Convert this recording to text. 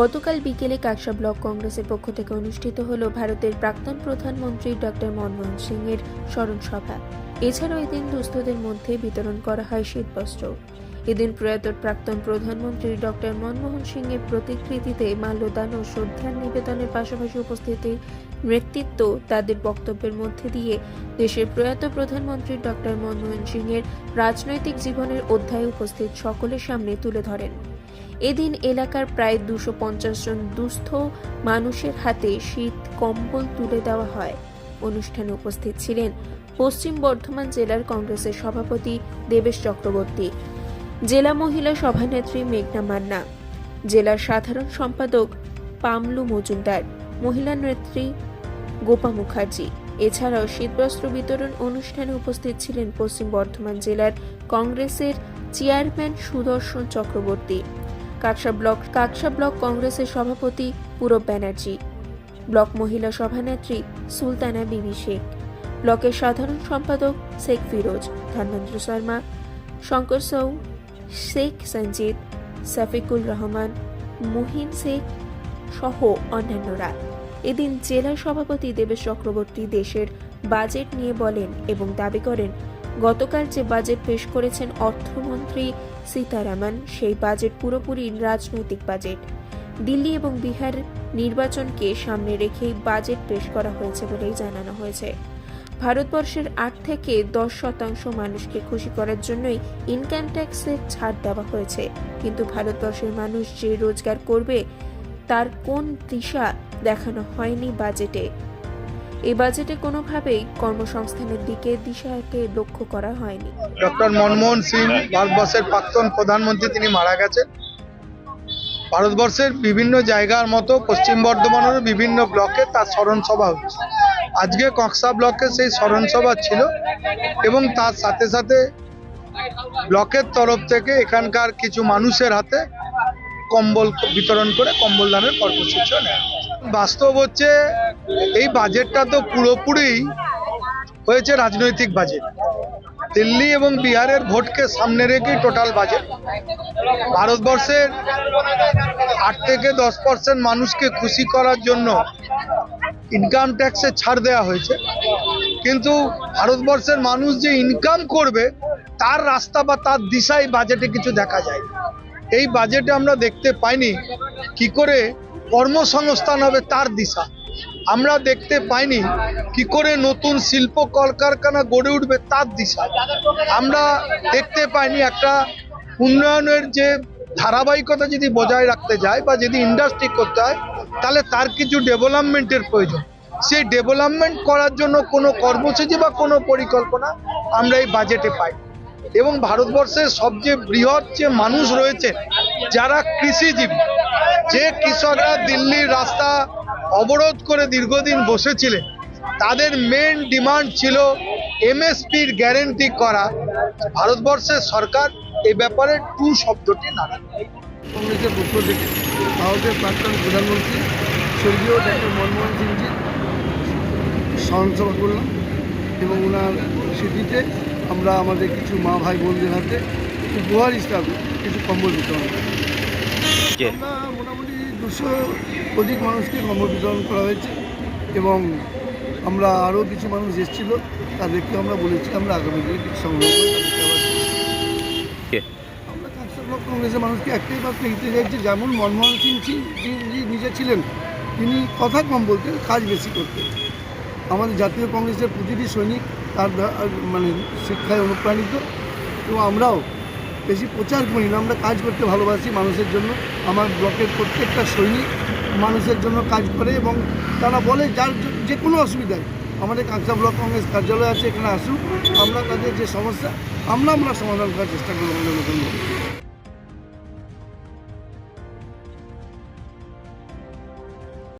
গতকাল বিকেলে কাকসা ব্লক কংগ্রেসের পক্ষ থেকে অনুষ্ঠিত হল ভারতের প্রাক্তন প্রধানমন্ত্রী ডক্টর মনমোহন সিং এর স্মরণ সভা এছাড়াও এদিন দুস্থদের মধ্যে বিতরণ করা হয় শীতবস্ত্র। এদিন প্রয়াত প্রাক্তন প্রধানমন্ত্রী ডক্টর মনমোহন সিং এর প্রতিকৃতিতে মাল্যদান ও শ্রদ্ধা নিবেদনের পাশাপাশি উপস্থিতির নেতৃত্ব তাদের বক্তব্যের মধ্যে দিয়ে দেশের প্রয়াত প্রধানমন্ত্রী ডক্টর মনমোহন সিং এর রাজনৈতিক জীবনের অধ্যায় উপস্থিত সকলের সামনে তুলে ধরেন। এদিন এলাকার প্রায় দুশো পঞ্চাশ জন দুস্থ মানুষের হাতে শীত কম্বল তুলে দেওয়া হয়। অনুষ্ঠানে উপস্থিত ছিলেন পশ্চিম বর্ধমান জেলার কংগ্রেসের সভাপতি দেবেশ চক্রবর্তী, জেলা মহিলা সভানেত্রী মেঘনা মান্না, জেলার সাধারণ সম্পাদক পামলু মজুমদার, মহিলা নেত্রী গোপা মুখার্জি। এছাড়াও শীতবস্ত্র বিতরণ অনুষ্ঠানে উপস্থিত ছিলেন পশ্চিম বর্ধমান জেলার কংগ্রেসের chairman Sudarshan Chakraborty. Kaksa block Kaksa block কংগ্রেসের সভাপতি পূরব ব্যানার্জি, ব্লক মহিলা সভানেত্রী সুলতানা বিবি শেখ, ব্লকের সাধারণ সম্পাদক শেখ ফিরোজ ধর্মেন্দ্র শর্মা, শঙ্কর সৌ, শেখ সঞ্জিত সাফিকুল রহমান, মুহিন শেখ সহ অন্যান্যরা। এদিন জেলা সভাপতি দেবেশ চক্রবর্তী দেশের বাজেট নিয়ে বলেন এবং দাবি করেন গতকাল যে বাজেট পেশ করেছেন অর্থমন্ত্রী সীতারামন, সেই বাজেট পুরোপুরি রাজনৈতিক বাজেট। দিল্লি এবং বিহার নির্বাচনকে সামনে রেখেই বাজেট পেশ করা হয়েছে বলেই জানানো হয়েছে। ভারতবর্ষের আট থেকে দশ শতাংশ মানুষকে খুশি করার জন্যই ইনকাম ট্যাক্সের ছাড় দেওয়া হয়েছে। কিন্তু ভারতবর্ষের মানুষ যে রোজগার করবে, তার কোন দিশা দেখানো হয়নি বাজেটে। এই বাজেটে কোনোভাবেই কর্মসংস্থানের দিকে দিশাকে লক্ষ্য করা হয়নি। ডক্টর মনমোহন সিং, ভারতবর্ষের প্রাক্তন প্রধানমন্ত্রী, তিনি মারা গেছেন। ভারতবর্ষের বিভিন্ন জায়গার মতো পশ্চিম বর্ধমানেরও বিভিন্ন ব্লকে তার স্মরণ সভা হচ্ছে। আজকে কক্সা ব্লকে সেই স্মরণ সভা ছিল এবং তার সাথে সাথে ব্লকের তরফ থেকে এখানকার কিছু মানুষের হাতে কম্বল বিতরণ করে কম্বল দানের কর্মসূচিও নেয় বাস্তব হচ্ছে, এই বাজেটটা তো পুরোপুরি হয়েছে রাজনৈতিক বাজেট দিল্লি এবং বিহারের ভোটকে সামনে রেখেই টোটাল বাজেট ভারতবর্ষের আট থেকে দশ পার্সেন্ট মানুষকে খুশি করার জন্য ইনকাম ট্যাক্সে ছাড় দেওয়া হয়েছে। কিন্তু ভারতবর্ষের মানুষ যে ইনকাম করবে, তার রাস্তা বা তার দিশাই বাজেটে কিছু দেখা যায় এই বাজেটে আমরা দেখতে পাইনি কি করে কর্মসংস্থান হবে তার দিশা। আমরা দেখতে পাইনি কি করে নতুন শিল্প কলকারখানা গড়ে উঠবে তার দিশা। আমরা দেখতে পাইনি একটা উন্নয়নের যে ধারাবাহিকতা যদি বজায় রাখতে যায় বা যদি ইন্ডাস্ট্রি করতে হয়, তাহলে তার কিছু ডেভেলপমেন্টের প্রয়োজন। সেই ডেভেলপমেন্ট করার জন্য কোনো কর্মসূচি বা কোনো পরিকল্পনা আমরা এই বাজেটে পাই এবং ভারতবর্ষের সবচেয়ে বৃহৎ যে মানুষ রয়েছে যারা কৃষিজীবী, যে কৃষকরা দিল্লির রাস্তা অবরোধ করে দীর্ঘদিন বসেছিলেন, তাদের মেন ডিমান্ড ছিল এমএসপির গ্যারেন্টি করা। ভারতবর্ষের সরকার এই ব্যাপারে টু শব্দটি না কংগ্রেসের পক্ষ থেকে ভারতের প্রাক্তন প্রধানমন্ত্রী স্বর্গীয় ডক্টর মনমোহন সিংজির স্মরণসভা করলাম এবং ওনার স্মৃতিতে আমরা আমাদের কিছু মা ভাই বোনদের হাতে উপহার হিসাবে কিছু কম্বল বিতরণ আমরা মোটামুটি দুশো অধিক মানুষকে কম্বল বিতরণ করা হয়েছে এবং আমরা আরও কিছু মানুষ এসেছিল তাদেরকে আমরা বলেছি আমরা আগামী দিনে কিছু সংগ্রহ করে আমরা কাকসা কংগ্রেসের মানুষকে একটাই মাত্র দিতে চাইছি যেমন মনমোহন সিং জি নিজে ছিলেন তিনি কথা কম বলতেন কাজ বেশি করতেন। আমাদের জাতীয় কংগ্রেসের প্রতিটি সৈনিক তার মানে শিক্ষায় অনুপ্রাণিত এবং আমরাও বেশি প্রচার করি না, আমরা কাজ করতে ভালোবাসি মানুষের জন্য। আমার ব্লকের প্রত্যেকটা সৈনিক মানুষের জন্য কাজ করে এবং তারা বলে যার যে কোনো অসুবিধায় আমাদের কাঁকসা ব্লক কংগ্রেস কার্যালয় আছে, এখানে আসুক আমরা তাদের যে সমস্যা, আমরা আমরা সমাধান করার চেষ্টা করব। আমাদের করে।